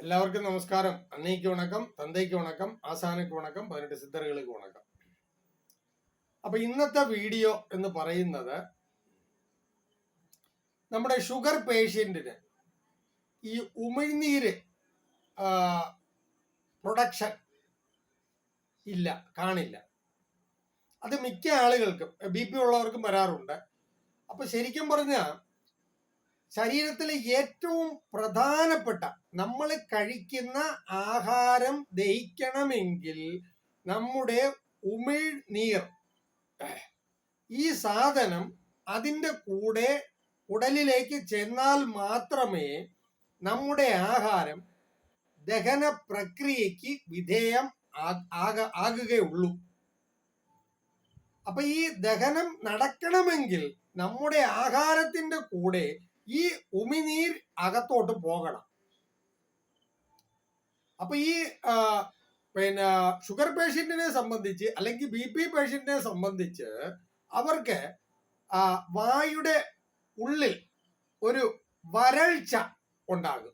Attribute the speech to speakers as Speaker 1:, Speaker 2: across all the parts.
Speaker 1: எல்லாருக்கும் நமஸ்காரம் அன்னைக்கு வணக்கம் തന്തയ്ക്ക് വണക്കം ആസാനക്ക് വണക്കം പതിനെട്ട് സിദ്ധറുകൾക്ക് വണക്കം അപ്പൊ ഇന്നത്തെ വീഡിയോ എന്ന് പറയുന്നത് നമ്മുടെ ഷുഗർ പേഷ്യന്റിന് ഈ ഉമിഴ്നീര് പ്രൊഡക്ഷൻ ഇല്ല കാണില്ല അത് മിക്ക ആളുകൾക്കും ബി പി ഉള്ളവർക്കും വരാറുണ്ട് അപ്പൊ ശരിക്കും പറഞ്ഞാൽ ശരീരത്തിലെ ഏറ്റവും പ്രധാനപ്പെട്ട നമ്മൾ കഴിക്കുന്ന ആഹാരം ദഹിക്കണമെങ്കിൽ നമ്മുടെ ഉമിഴ്നീർ ഈ സാധനം അതിന്റെ കൂടെ ഉടലിലേക്ക് ചെന്നാൽ മാത്രമേ നമ്മുടെ ആഹാരം ദഹന പ്രക്രിയക്ക് വിധേയം ആക- ആകുകയുള്ളൂ. അപ്പൊ ഈ ദഹനം നടക്കണമെങ്കിൽ നമ്മുടെ ആഹാരത്തിന്റെ കൂടെ ഈ ഉമിനീർ അകത്തോട്ട് പോകണം. അപ്പൊ ഈ പിന്നെ ഷുഗർ പേഷ്യന്റിനെ സംബന്ധിച്ച് അല്ലെങ്കിൽ ബി പി പേഷ്യന്റിനെ സംബന്ധിച്ച് അവർക്ക് വായുടെ ഉള്ളിൽ ഒരു വരൾച്ച ഉണ്ടാകും.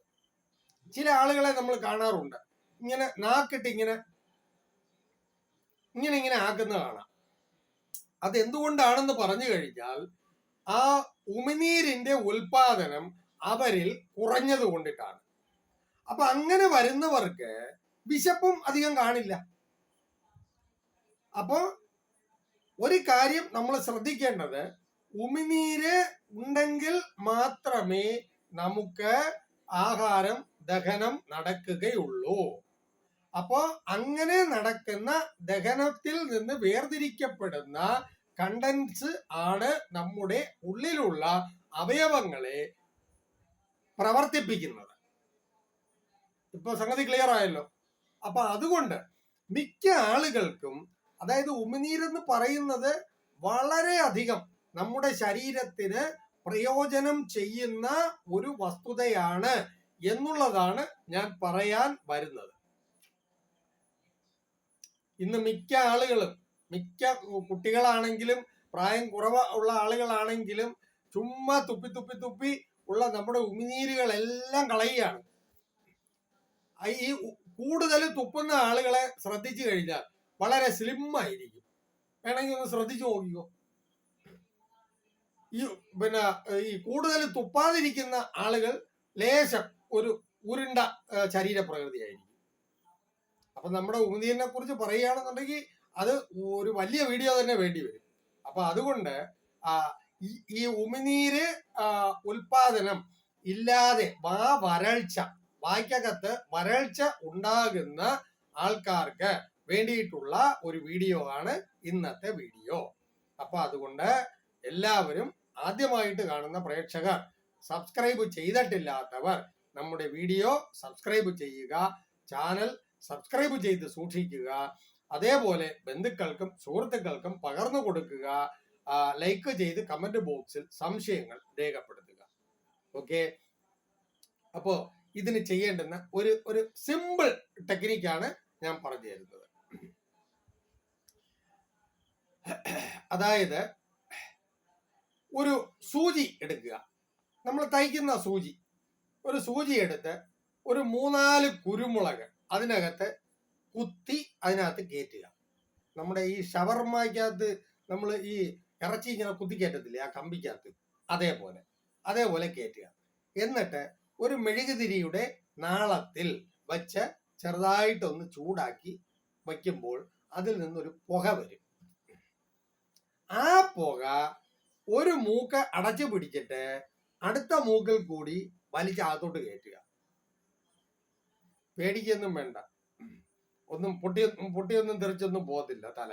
Speaker 1: ചില ആളുകളെ നമ്മൾ കാണാറുണ്ട്. ഇങ്ങനെ നാക്കിട്ട് ഇങ്ങനെ ഇങ്ങനെ ഇങ്ങനെ ആക്കുന്ന കാണാം അത് എന്തുകൊണ്ടാണെന്ന് പറഞ്ഞു കഴിഞ്ഞാൽ ആ ഉമിനീരിന്റെ ഉൽപാദനം അവരിൽ കുറഞ്ഞത് കൊണ്ടിട്ടാണ്. അപ്പൊ അങ്ങനെ വരുന്നവർക്ക് വിശപ്പും അധികം കാണില്ല. അപ്പോ ഒരു കാര്യം നമ്മൾ ശ്രദ്ധിക്കേണ്ടത് ഉമിനീര് ഉണ്ടെങ്കിൽ മാത്രമേ നമുക്ക് ആഹാരം ദഹനം നടക്കുകയുള്ളൂ. അപ്പോ അങ്ങനെ നടക്കുന്ന ദഹനത്തിൽ നിന്ന് വേർതിരിക്കപ്പെടുന്ന കണ്ടൻസ് ആണ് നമ്മുടെ ഉള്ളിലുള്ള അവയവങ്ങളെ പ്രവർത്തിപ്പിക്കുന്നത്. ഇപ്പൊ സംഗതി ക്ലിയർ ആയല്ലോ. അപ്പൊ അതുകൊണ്ട് മിക്ക ആളുകൾക്കും അതായത് ഉമിനീരെന്ന് പറയുന്നത് വളരെ അധികം നമ്മുടെ ശരീരത്തിന് പ്രയോജനം ചെയ്യുന്ന ഒരു വസ്തുതയാണ് എന്നുള്ളതാണ് ഞാൻ പറയാൻ വരുന്നത്. ഇന്ന് മിക്ക ആളുകളും മിക്ക കുട്ടികളാണെങ്കിലും പ്രായം കുറവ് ഉള്ള ആളുകളാണെങ്കിലും ചുമ്മാ തുപ്പി തുപ്പി തുപ്പി ഉള്ള നമ്മുടെ ഉമിനീരുകളെല്ലാം കളയുകയാണ്. ഈ കൂടുതൽ തുപ്പുന്ന ആളുകളെ ശ്രദ്ധിച്ചു കഴിഞ്ഞാൽ വളരെ സ്ലിം ആയിരിക്കും. വേണമെങ്കിൽ ഒന്ന് ശ്രദ്ധിച്ചു നോക്കിക്കോ. ഈ പിന്നെ ഈ കൂടുതൽ തുപ്പാതിരിക്കുന്ന ആളുകൾ ലേശം ഒരു ഉരുണ്ട ശരീരപ്രകൃതി ശരീരപ്രകൃതിയായിരിക്കും. അപ്പൊ നമ്മുടെ ഉമിനീരിനെ കുറിച്ച് പറയുകയാണെന്നുണ്ടെങ്കിൽ അത് ഒരു വലിയ വീഡിയോ തന്നെ വേണ്ടി വരും. അപ്പൊ അതുകൊണ്ട് ഈ- ഉമിനീര് ഉൽപാദനം ഇല്ലാതെ വാ വരൾച്ച വായ്ക്കകത്ത് വരൾച്ച ഉണ്ടാകുന്ന ആൾക്കാർക്ക് വേണ്ടിയിട്ടുള്ള ഒരു വീഡിയോ ആണ് ഇന്നത്തെ വീഡിയോ. അപ്പൊ അതുകൊണ്ട് എല്ലാവരും ആദ്യമായിട്ട് കാണുന്ന പ്രേക്ഷകർ സബ്സ്ക്രൈബ് ചെയ്തിട്ടില്ലാത്തവർ നമ്മുടെ വീഡിയോ സബ്സ്ക്രൈബ് ചെയ്യുക ചാനൽ സബ്സ്ക്രൈബ് ചെയ്ത് സൂക്ഷിക്കുക. അതേപോലെ ബന്ധുക്കൾക്കും സുഹൃത്തുക്കൾക്കും പകർന്നു കൊടുക്കുക ലൈക്ക് ചെയ്ത് കമന്റ് ബോക്സിൽ സംശയങ്ങൾ രേഖപ്പെടുത്തുക. ഓക്കെ അപ്പോ ഇതിന് ചെയ്യേണ്ടുന്ന ഒരു ഒരു സിമ്പിൾ ടെക്നിക്കാണ് ഞാൻ പറഞ്ഞു തരുന്നത്. അതായത് ഒരു സൂചി എടുക്കുക. നമ്മൾ തയ്ക്കുന്ന സൂചി. ഒരു സൂചി എടുത്ത് ഒരു മൂന്നാൽ കുരുമുളക് അതിനകത്ത് കുത്തി അതിനകത്ത് കയറ്റുക നമ്മുടെ ഈ ഷവർമ്മയ്ക്കകത്ത് നമ്മൾ ഈ ഇറച്ചി ഇങ്ങനെ കുത്തി കയറ്റത്തില്ലേ ആ കമ്പിക്കകത്ത്. അതേപോലെ. അതേപോലെ കയറ്റുക എന്നിട്ട് ഒരു മെഴുകുതിരിയുടെ നാളത്തിൽ വച്ച് ചെറുതായിട്ടൊന്ന് ചൂടാക്കി വയ്ക്കുമ്പോൾ അതിൽ നിന്നൊരു പുക വരും. ആ പുക ഒരു മൂക്ക് അടച്ചു പിടിച്ചിട്ട് അടുത്ത മൂക്കിൽ കൂടി വലിച്ച് അകത്തോട്ട് കയറ്റുക പേടിക്കൊന്നും വേണ്ട. ഒന്നും പൊട്ടി പൊട്ടിയൊന്നും തെറിച്ചൊന്നും പോകത്തില്ല തല.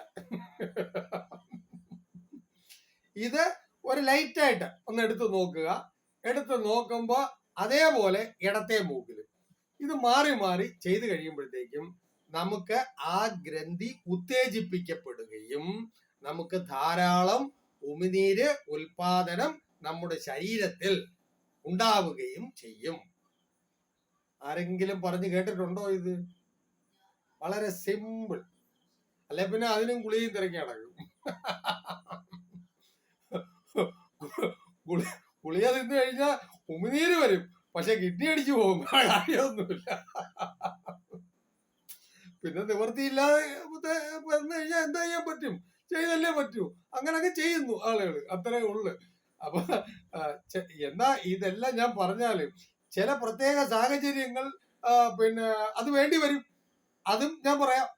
Speaker 1: ഇത് ഒരു ലൈറ്റ് ആയിട്ട് ഒന്ന് എടുത്തു നോക്കുക. എടുത്ത് നോക്കുമ്പോൾ അതേപോലെ ഇടത്തെ മൂക്കിൽ ഇത് മാറി മാറി ചെയ്തു കഴിയുമ്പോഴത്തേക്കും നമുക്ക് ആ ഗ്രന്ഥി ഉത്തേജിപ്പിക്കപ്പെടുകയും നമുക്ക് ധാരാളം ഉമിനീര് ഉൽപാദനം നമ്മുടെ ശരീരത്തിൽ ഉണ്ടാവുകയും ചെയ്യും. ആരെങ്കിലും പറഞ്ഞു കേട്ടിട്ടുണ്ടോ ഇത്? വളരെ സിമ്പിൾ. അല്ലെ പിന്നെ അതിനും ഗുളിയും തിരക്കി നടക്കും. ഗുളി- ഗുളിക തിന്നു കഴിഞ്ഞാൽ ഉമിനീര് വരും. പക്ഷെ കിഡ്നി അടിച്ചു പോകും. കാര്യമൊന്നുമില്ല. പിന്നെ നിവൃത്തിയില്ലാതെ വന്നു കഴിഞ്ഞാൽ എന്താ ചെയ്യാൻ പറ്റും? ചെയ്തല്ലേ പറ്റൂ. അങ്ങനൊക്കെ ചെയ്യുന്നു ആളുകൾ അത്രേ ഉള്ളു. അപ്പൊ എന്നാ ഇതെല്ലാം ഞാൻ പറഞ്ഞാലും ചില പ്രത്യേക സാഹചര്യങ്ങൾ പിന്നെ അത് വേണ്ടി വരും. അതും ഞാൻ പറയാം.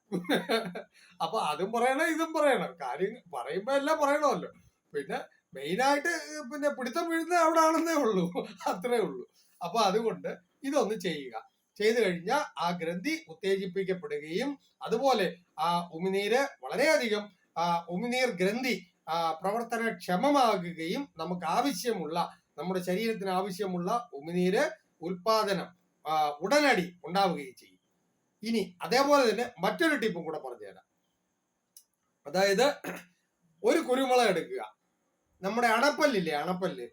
Speaker 1: അപ്പൊ അതും പറയണം ഇതും പറയണം. കാര്യം പറയുമ്പോ എല്ലാം പറയണമല്ലോ. പിന്നെ മെയിനായിട്ട് പിന്നെ പിടുത്തം വീഴുന്നത് അവിടെ ആണെന്നേ ഉള്ളൂ. അത്രേ ഉള്ളൂ. അപ്പൊ അതുകൊണ്ട് ഇതൊന്ന് ചെയ്യുക. ചെയ്തു കഴിഞ്ഞാൽ ആ ഗ്രന്ഥി ഉത്തേജിപ്പിക്കപ്പെടുകയും അതുപോലെ ആ ഉമിനീര് വളരെയധികം ആ ഉമിനീർ ഗ്രന്ഥി പ്രവർത്തനക്ഷമമാകുകയും നമുക്ക് ആവശ്യമുള്ള നമ്മുടെ ശരീരത്തിന് ആവശ്യമുള്ള ഉമിനീര് ഉൽപാദനം ഉടനടി ഉണ്ടാവുകയും ചെയ്യും. ഇനി അതേപോലെ തന്നെ മറ്റൊരു ടിപ്പും കൂടെ പറഞ്ഞുതരാം. അതായത് ഒരു കുരുമുളക് എടുക്കുക. നമ്മുടെ അണപ്പല്ലില്ലേ അണപ്പല്ല്?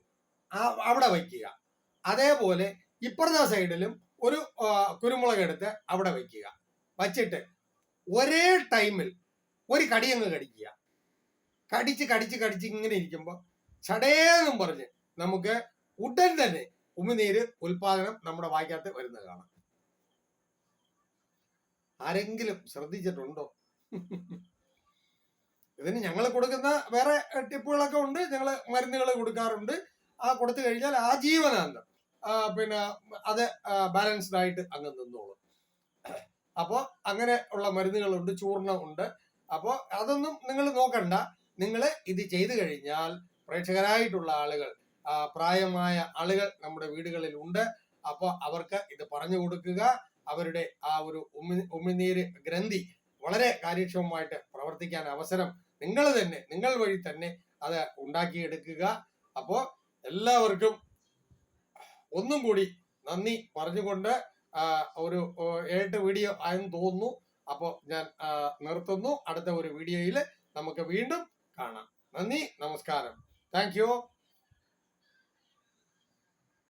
Speaker 1: അവിടെ വയ്ക്കുക. അതേപോലെ ഇപ്പുറത്തെ സൈഡിലും ഒരു കുരുമുളക് എടുത്ത് അവിടെ വയ്ക്കുക. വച്ചിട്ട് ഒരേ ടൈമിൽ ഒരു കടിയങ്ങ് കടിക്കുക. കടിച്ച് കടിച്ച് കടിച്ച് ഇങ്ങനെ ഇരിക്കുമ്പോൾ ചടേന്നും പറഞ്ഞ് നമുക്ക് ഉടൻ തന്നെ ഉമിനീര് ഉൽപാദനം നമ്മുടെ വായിക്കകത്ത് വരുന്നത് കാണാം. ആരെങ്കിലും ശ്രദ്ധിച്ചിട്ടുണ്ടോ? ഇതിന് ഞങ്ങൾ കൊടുക്കുന്ന വേറെ ടിപ്പുകളൊക്കെ ഉണ്ട്. ഞങ്ങൾ മരുന്നുകൾ കൊടുക്കാറുണ്ട്. ആ കൊടുത്തു കഴിഞ്ഞാൽ ആ ജീവനാന്തം പിന്നെ അത് ബാലൻസ്ഡ് ആയിട്ട് അങ്ങ് നിന്നോളും. അപ്പോൾ അങ്ങനെ ഉള്ള മരുന്നുകളുണ്ട് ചൂർണം ഉണ്ട്. അപ്പോൾ അതൊന്നും നിങ്ങൾ നോക്കണ്ട. നിങ്ങൾ ഇത് ചെയ്തു കഴിഞ്ഞാൽ പ്രേക്ഷകരായിട്ടുള്ള ആളുകൾ പ്രായമായ ആളുകൾ നമ്മുടെ വീടുകളിൽ ഉണ്ട് അപ്പോൾ അവർക്ക് ഇത് പറഞ്ഞു കൊടുക്കുക. അവരുടെ ആ ഒരു ഉമി ഉമിനീര് ഗ്രന്ഥി വളരെ കാര്യക്ഷമമായിട്ട് പ്രവർത്തിക്കാൻ അവസരം നിങ്ങൾ തന്നെ നിങ്ങൾ വഴി തന്നെ അത് ഉണ്ടാക്കിയെടുക്കുക. അപ്പോൾ എല്ലാവർക്കും ഒന്നും കൂടി നന്ദി പറഞ്ഞുകൊണ്ട് ഒരു ഏട്ട് വീഡിയോ ആയെന്ന് തോന്നുന്നു. അപ്പോൾ ഞാൻ നിർത്തുന്നു. അടുത്ത ഒരു വീഡിയോയിൽ നമുക്ക് വീണ്ടും കാണാം. നന്ദി നമസ്കാരം. താങ്ക്